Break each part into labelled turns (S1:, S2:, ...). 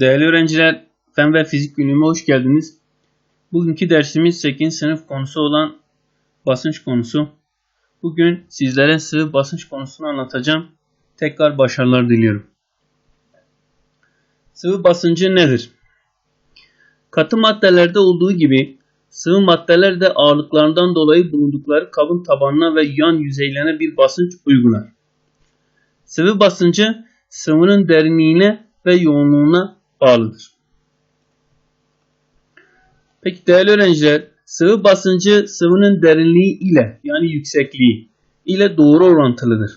S1: Değerli öğrenciler, Fen ve Fizik bölümüne hoş geldiniz. Bugünkü dersimiz 8. sınıf konusu olan basınç konusu. Bugün sizlere sıvı basınç konusunu anlatacağım. Tekrar başarılar diliyorum. Sıvı basıncı nedir? Katı maddelerde olduğu gibi sıvı maddeler de ağırlıklarından dolayı bulundukları kabın tabanına ve yan yüzeylerine bir basınç uygular. Sıvı basıncı sıvının derinliğine ve yoğunluğuna bağlıdır. Peki değerli öğrenciler, sıvı basıncı sıvının derinliği ile yani yüksekliği ile doğru orantılıdır.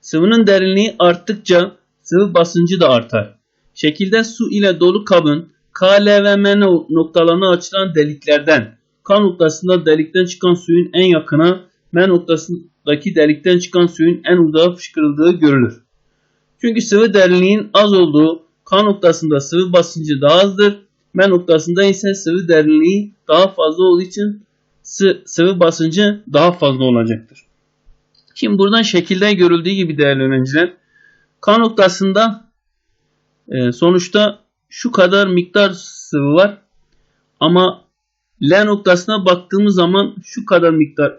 S1: Sıvının derinliği arttıkça sıvı basıncı da artar. Şekilde su ile dolu kabın K, L ve M noktalarına açılan deliklerden K noktasında delikten çıkan suyun en yakına, M noktasındaki delikten çıkan suyun en uzağa fışkırıldığı görülür. Çünkü sıvı derinliğin az olduğu K noktasında sıvı basıncı daha azdır. M noktasında ise sıvı derinliği daha fazla olduğu için sıvı basıncı daha fazla olacaktır. Şimdi buradan şekilde görüldüğü gibi değerli öğrenciler K noktasında e, sonuçta şu kadar miktar sıvı var ama L noktasına baktığımız zaman şu kadar miktar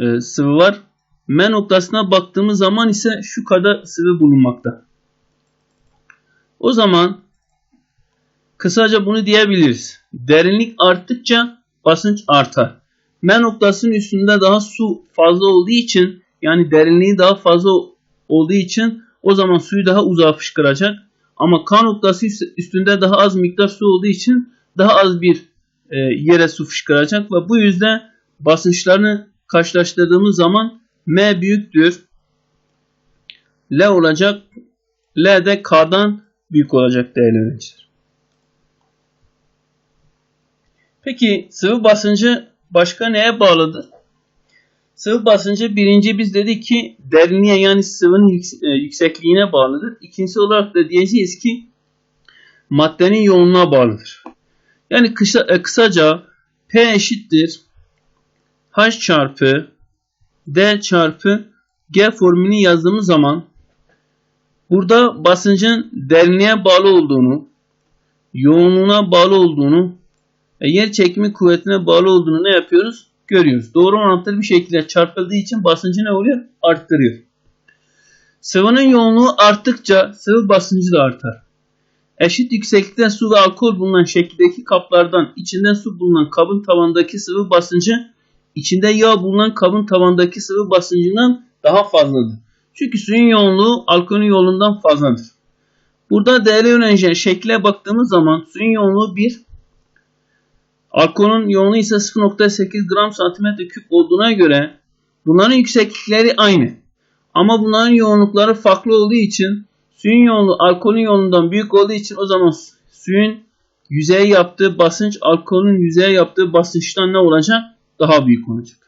S1: e, sıvı var. M noktasına baktığımız zaman ise şu kadar sıvı bulunmakta. O zaman kısaca bunu diyebiliriz. Derinlik arttıkça basınç artar. M noktasının üstünde daha su fazla olduğu için yani derinliği daha fazla olduğu için o zaman suyu daha uzağa fışkıracak. Ama K noktası üstünde daha az miktar su olduğu için daha az bir e, yere su fışkıracak ve bu yüzden basınçlarını karşılaştırdığımız zaman M büyüktür. L olacak. L de K'dan büyük olacak değerli öğrenciler. Peki sıvı basıncı başka neye bağlıdır? Sıvı basıncı birinci biz dedik ki derinliğe yani sıvının e, yüksekliğine bağlıdır. İkincisi olarak da diyeceğiz ki maddenin yoğunluğuna bağlıdır. Yani kısa, e, kısaca P eşittir H çarpı D çarpı G formülünü yazdığımız zaman burada basıncın derinliğe bağlı olduğunu, yoğunluğuna bağlı olduğunu yer çekimi kuvvetine bağlı olduğunu ne yapıyoruz? Görüyoruz. Doğru orantılı bir şekilde çarpıldığı için basıncı ne oluyor? Arttırıyor. Sıvının yoğunluğu arttıkça sıvı basıncı da artar. Eşit yükseklikte su ve alkol bulunan şekildeki kaplardan içinde su bulunan kabın tavandaki sıvı basıncı içinde yağ bulunan kabın tavandaki sıvı basıncından daha fazladır. Çünkü suyun yoğunluğu alkolün yoğunluğundan fazladır. Burada değerli öğrenciler şekle baktığımız zaman suyun yoğunluğu 1, alkolün yoğunluğu ise 0.8 gram santimetre küp olduğuna göre bunların yükseklikleri aynı. Ama bunların yoğunlukları farklı olduğu için suyun yoğunluğu alkolün yoğunluğundan büyük olduğu için o zaman suyun yüzeye yaptığı basınç alkolün yüzeye yaptığı basınçtan ne olacak? daha büyük olacak.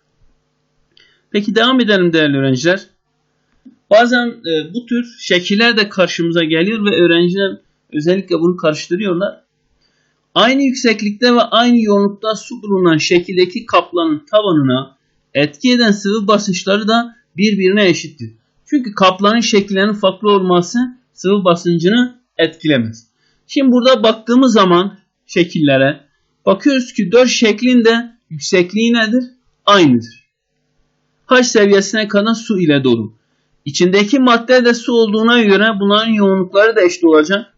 S1: Peki devam edelim değerli öğrenciler. Bazen e, bu tür şekiller de karşımıza geliyor ve öğrenciler özellikle bunu karıştırıyorlar. Aynı yükseklikte ve aynı yoğunlukta su bulunan şekildeki kaplanın tabanına etki eden sıvı basınçları da birbirine eşittir. Çünkü kaplanın şekillerinin farklı olması sıvı basıncını etkilemez. Şimdi burada baktığımız zaman şekillere bakıyoruz ki dört şeklinde Yüksekliği nedir? Aynıdır. H seviyesine kadar su ile dolu. İçindeki madde de su olduğuna göre bunların yoğunlukları da eşit olacak.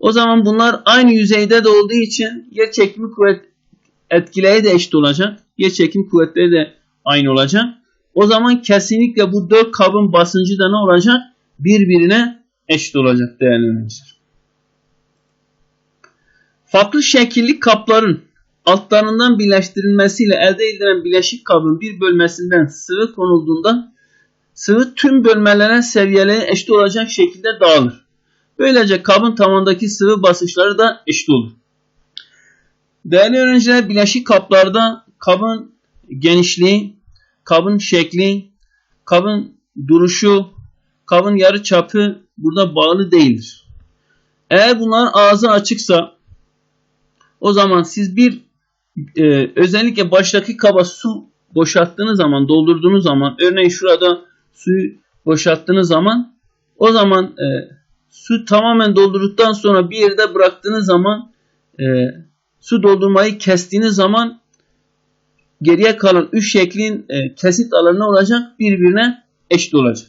S1: O zaman bunlar aynı yüzeyde de olduğu için yer çekimi kuvvet etkileri de eşit olacak. Yer çekim kuvvetleri de aynı olacak. O zaman kesinlikle bu dört kabın basıncı da ne olacak? Birbirine eşit olacak değerli öğrenciler. Farklı şekilli kapların altlarından birleştirilmesiyle elde edilen bileşik kabın bir bölmesinden sıvı konulduğunda sıvı tüm bölmelere seviyelere eşit olacak şekilde dağılır. Böylece kabın tamamındaki sıvı basınçları da eşit olur. Değerli öğrenciler bileşik kaplarda kabın genişliği, kabın şekli, kabın duruşu, kabın yarı çapı burada bağlı değildir. Eğer bunların ağzı açıksa o zaman siz bir e, özellikle baştaki kaba su boşalttığınız zaman, doldurduğunuz zaman, örneğin şurada suyu boşalttığınız zaman o zaman e, su tamamen doldurduktan sonra bir yerde bıraktığınız zaman e, su doldurmayı kestiğiniz zaman geriye kalan üç şeklin e, kesit alanı olacak birbirine eşit olacak.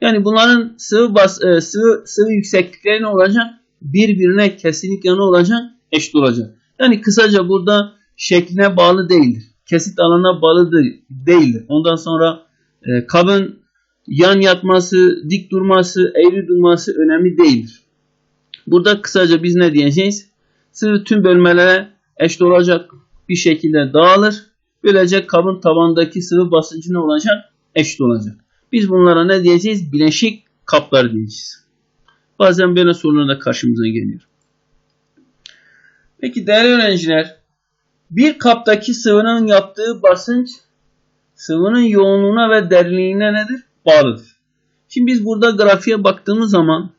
S1: Yani bunların sıvı bas e, sıvı sıvı yükseklikleri ne olacak? Birbirine kesinlikle ne olacak? Eşit olacak. Yani kısaca burada şekline bağlı değildir. Kesit alanına bağlı değildir. Ondan sonra e, kabın yan yatması, dik durması, eğri durması önemli değildir. Burada kısaca biz ne diyeceğiz? Sıvı tüm bölmelere eşit olacak bir şekilde dağılır. Böylece kabın tabandaki sıvı basıncı olacak? Eşit olacak. Biz bunlara ne diyeceğiz? Bileşik kaplar diyeceğiz. Bazen böyle sorular da karşımıza geliyor. Peki değerli öğrenciler, bir kaptaki sıvının yaptığı basınç sıvının yoğunluğuna ve derinliğine nedir? Bağlıdır. Şimdi biz burada grafiğe baktığımız zaman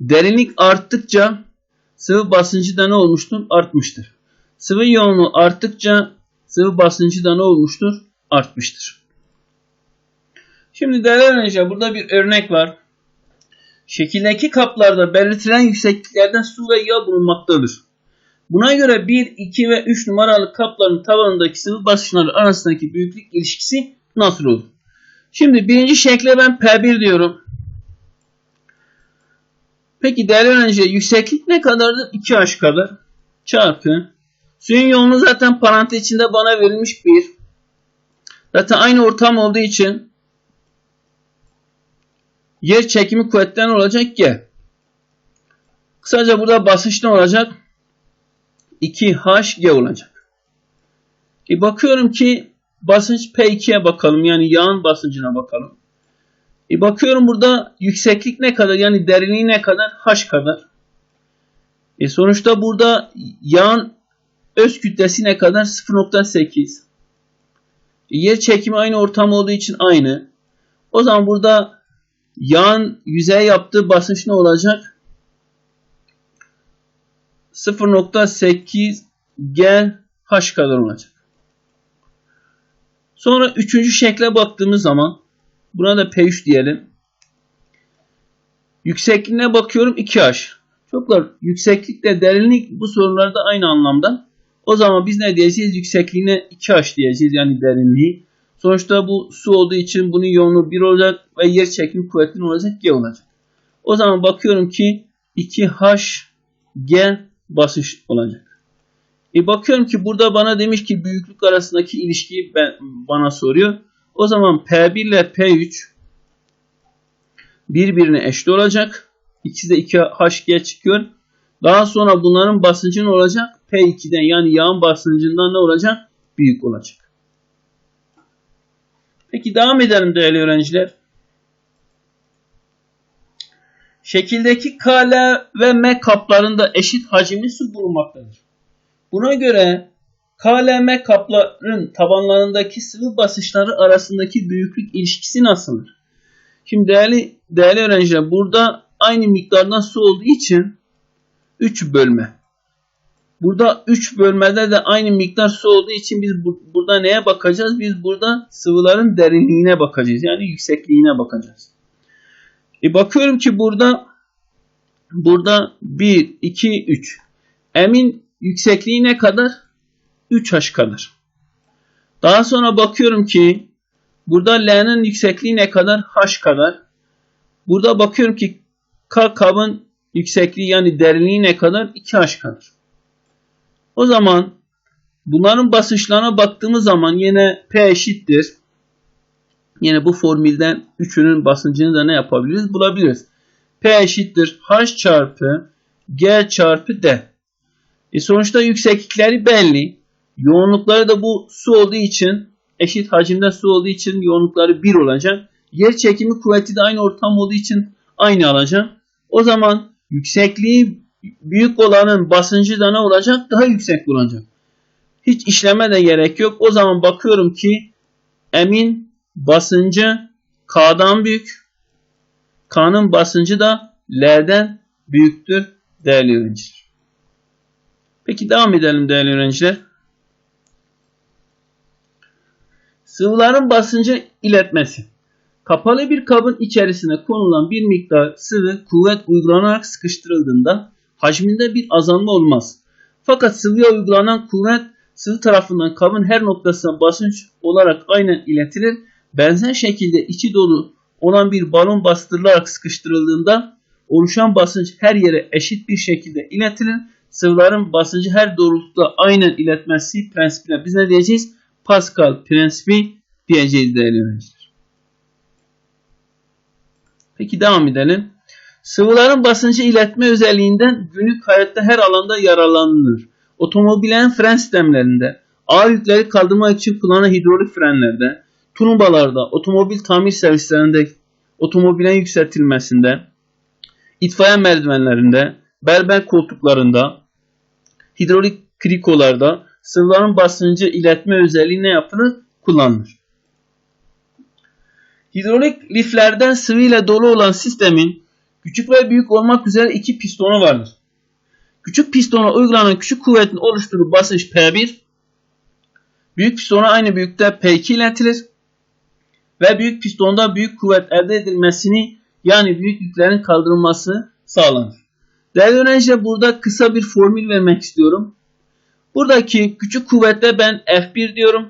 S1: derinlik arttıkça sıvı basıncı da ne olmuştur? Artmıştır. Sıvı yoğunluğu arttıkça sıvı basıncı da ne olmuştur? Artmıştır. Şimdi değerli öğrenciler burada bir örnek var. Şekildeki kaplarda belirtilen yüksekliklerden su ve yağ bulunmaktadır. Buna göre 1, 2 ve 3 numaralı kapların tavanındaki sıvı basınçları arasındaki büyüklük ilişkisi nasıl olur? Şimdi birinci şekle ben P1 diyorum. Peki değerli öğrenciler yükseklik ne kadardır? 2H kadar. Çarpı. Suyun yoğunluğu zaten parantez içinde bana verilmiş 1. Zaten aynı ortam olduğu için yer çekimi kuvvetten olacak G. Kısaca burada basınç ne olacak? 2HG olacak. E bakıyorum ki basınç P2'ye bakalım. Yani yağın basıncına bakalım. E bakıyorum burada yükseklik ne kadar? Yani derinliği ne kadar? H kadar. E sonuçta burada yağın öz kütlesi ne kadar? 0.8. E yer çekimi aynı ortam olduğu için aynı. O zaman burada yağın yüzeye yaptığı basınç ne olacak? 0.8 G H kadar olacak. Sonra üçüncü şekle baktığımız zaman buna da P3 diyelim. Yüksekliğine bakıyorum 2H. Çoklar yükseklikle derinlik bu sorularda aynı anlamda. O zaman biz ne diyeceğiz? Yüksekliğine 2H diyeceğiz yani derinliği. Sonuçta bu su olduğu için bunun yoğunluğu 1 olacak ve yer çekimi kuvvetli olacak G olacak. O zaman bakıyorum ki 2H G basınç olacak. E bakıyorum ki burada bana demiş ki büyüklük arasındaki ilişkiyi ben, bana soruyor. O zaman P1 ile P3 birbirine eşit olacak. İkisi de 2HG çıkıyor. Daha sonra bunların basıncı ne olacak? P2'den yani yağın basıncından ne olacak? Büyük olacak. Peki devam edelim değerli öğrenciler. Şekildeki K, L ve M kaplarında eşit hacimli su bulunmaktadır. Buna göre K, L, M kapların tabanlarındaki sıvı basınçları arasındaki büyüklük ilişkisi nasıldır? Şimdi değerli, değerli öğrenciler burada aynı miktardan su olduğu için 3 bölme. Burada 3 bölmede de aynı miktar su olduğu için biz bu, burada neye bakacağız? Biz burada sıvıların derinliğine bakacağız. Yani yüksekliğine bakacağız. E bakıyorum ki burada burada 1, 2, 3. M'in yüksekliği ne kadar? 3H kadar. Daha sonra bakıyorum ki burada L'nin yüksekliği ne kadar? H kadar. Burada bakıyorum ki K kabın yüksekliği yani derinliği ne kadar? 2H kadar. O zaman bunların basınçlarına baktığımız zaman yine P eşittir Yine bu formülden üçünün basıncını da ne yapabiliriz? Bulabiliriz. P eşittir H çarpı G çarpı D. E sonuçta yükseklikleri belli. Yoğunlukları da bu su olduğu için eşit hacimde su olduğu için yoğunlukları 1 olacak. Yer çekimi kuvveti de aynı ortam olduğu için aynı alacak. O zaman yüksekliği büyük olanın basıncı da ne olacak? Daha yüksek olacak. Hiç işleme de gerek yok. O zaman bakıyorum ki M'in basıncı K'dan büyük. K'nın basıncı da L'den büyüktür değerli öğrenciler. Peki devam edelim değerli öğrenciler. Sıvıların basıncı iletmesi. Kapalı bir kabın içerisine konulan bir miktar sıvı kuvvet uygulanarak sıkıştırıldığında hacminde bir azalma olmaz. Fakat sıvıya uygulanan kuvvet sıvı tarafından kabın her noktasına basınç olarak aynen iletilir. Benzer şekilde içi dolu olan bir balon bastırılarak sıkıştırıldığında oluşan basınç her yere eşit bir şekilde iletilir. Sıvıların basıncı her doğrultuda aynen iletmesi prensibine biz ne diyeceğiz? Pascal prensibi diyeceğiz değerli öğrenciler. Peki devam edelim. Sıvıların basıncı iletme özelliğinden günlük hayatta her alanda yararlanılır. Otomobillerin fren sistemlerinde, ağır yükleri kaldırmak için kullanılan hidrolik frenlerde, turbalarda, otomobil tamir servislerinde, otomobilin yükseltilmesinde, itfaiye merdivenlerinde, berber koltuklarında, hidrolik krikolarda sıvıların basıncı iletme özelliği ne yapılır? Kullanılır. Hidrolik liflerden sıvı ile dolu olan sistemin küçük ve büyük olmak üzere iki pistonu vardır. Küçük pistona uygulanan küçük kuvvetin oluşturduğu basınç P1, büyük pistona aynı büyükte P2 iletilir ve büyük pistonda büyük kuvvet elde edilmesini yani büyük yüklerin kaldırılması sağlanır. Değerli öğrenciler burada kısa bir formül vermek istiyorum. Buradaki küçük kuvvette ben F1 diyorum.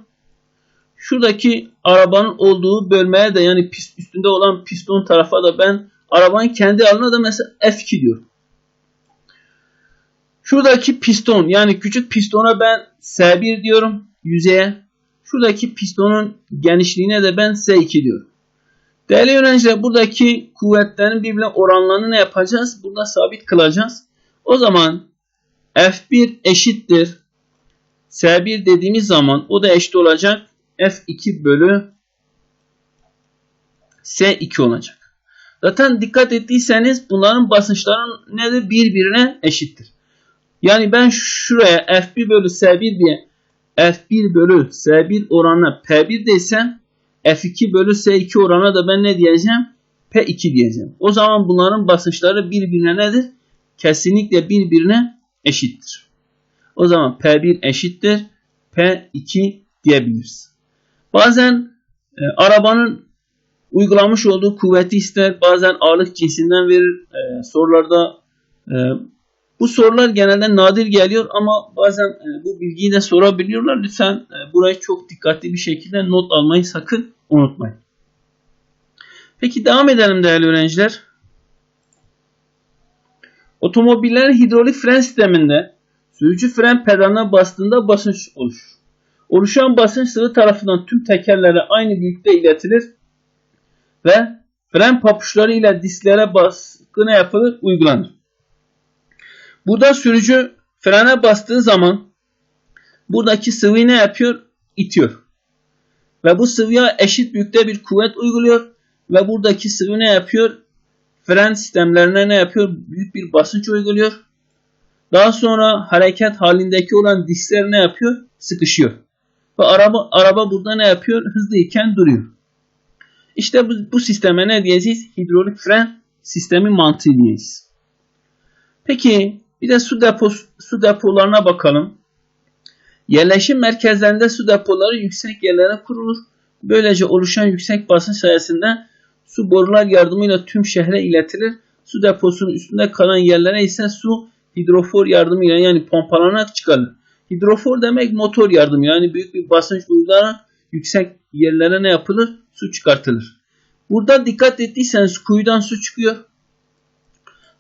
S1: Şuradaki arabanın olduğu bölmeye de yani pist üstünde olan piston tarafa da ben arabanın kendi alanına da mesela F2 diyorum. Şuradaki piston yani küçük pistona ben S1 diyorum yüzeye. Şuradaki pistonun genişliğine de ben S2 diyorum. Değerli öğrenciler buradaki kuvvetlerin birbirine oranlarını ne yapacağız? Burada sabit kılacağız. O zaman F1 eşittir. S1 dediğimiz zaman o da eşit olacak. F2 bölü S2 olacak. Zaten dikkat ettiyseniz bunların basınçları nedir? Birbirine eşittir. Yani ben şuraya F1 bölü S1 diye F1 bölü S1 oranına P1 desem F2 bölü S2 oranına da ben ne diyeceğim? P2 diyeceğim. O zaman bunların basınçları birbirine nedir? Kesinlikle birbirine eşittir. O zaman P1 eşittir P2 diyebiliriz. Bazen e, arabanın uygulamış olduğu kuvveti ister. Bazen ağırlık cinsinden verir. E, sorularda e, bu sorular genelde nadir geliyor ama bazen e, bu bilgiyi de sorabiliyorlar. Lütfen e, burayı çok dikkatli bir şekilde not almayı sakın unutmayın. Peki devam edelim değerli öğrenciler. Otomobillerin hidrolik fren sisteminde sürücü fren pedalına bastığında basınç oluşur. Oluşan basınç sıvı tarafından tüm tekerlere aynı büyüklükte iletilir ve fren papuçları ile disklere baskı ne yapılır? Uygulanır. Burada sürücü frene bastığı zaman buradaki sıvıyı ne yapıyor? İtiyor. Ve bu sıvıya eşit büyükte bir kuvvet uyguluyor. Ve buradaki sıvı ne yapıyor? Fren sistemlerine ne yapıyor? Büyük bir basınç uyguluyor. Daha sonra hareket halindeki olan diskler ne yapıyor? Sıkışıyor. Ve araba, araba burada ne yapıyor? Hızlıyken duruyor. İşte bu, bu sisteme ne diyeceğiz? Hidrolik fren sistemi mantığı diyeceğiz. Peki bir de su, deposu, su depolarına bakalım. Yerleşim merkezlerinde su depoları yüksek yerlere kurulur. Böylece oluşan yüksek basınç sayesinde su borular yardımıyla tüm şehre iletilir. Su deposunun üstünde kalan yerlere ise su hidrofor yardımıyla yani pompalanarak çıkarılır. Hidrofor demek motor yardımı yani büyük bir basınç uygulanarak yüksek yerlere ne yapılır? Su çıkartılır. Burada dikkat ettiyseniz kuyudan su çıkıyor.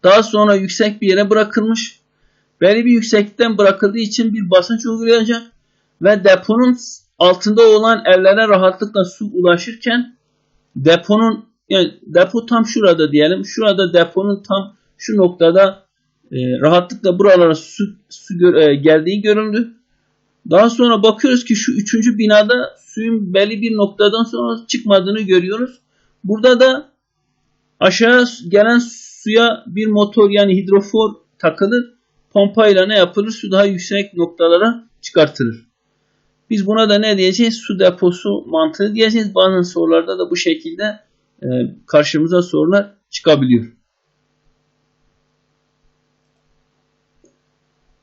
S1: Daha sonra yüksek bir yere bırakılmış. Belli bir yükseklikten bırakıldığı için bir basınç uygulayacak ve deponun altında olan evlere rahatlıkla su ulaşırken deponun yani depo tam şurada diyelim. Şurada deponun tam şu noktada e, rahatlıkla buralara su, su gör, e, geldiği görüldü. Daha sonra bakıyoruz ki şu üçüncü binada suyun belli bir noktadan sonra çıkmadığını görüyoruz. Burada da aşağı gelen suya bir motor yani hidrofor takılır. Pompayla ne yapılır? Su daha yüksek noktalara çıkartılır. Biz buna da ne diyeceğiz? Su deposu mantığı diyeceğiz. Bazı sorularda da bu şekilde e, karşımıza sorular çıkabiliyor.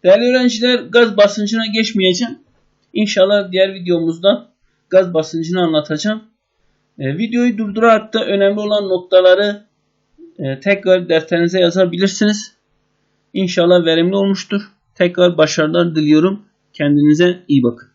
S1: Değerli öğrenciler gaz basıncına geçmeyeceğim. İnşallah diğer videomuzda gaz basıncını anlatacağım. E, videoyu durdurarak da önemli olan noktaları tekrar defterinize yazabilirsiniz. İnşallah verimli olmuştur. Tekrar başarılar diliyorum. Kendinize iyi bakın.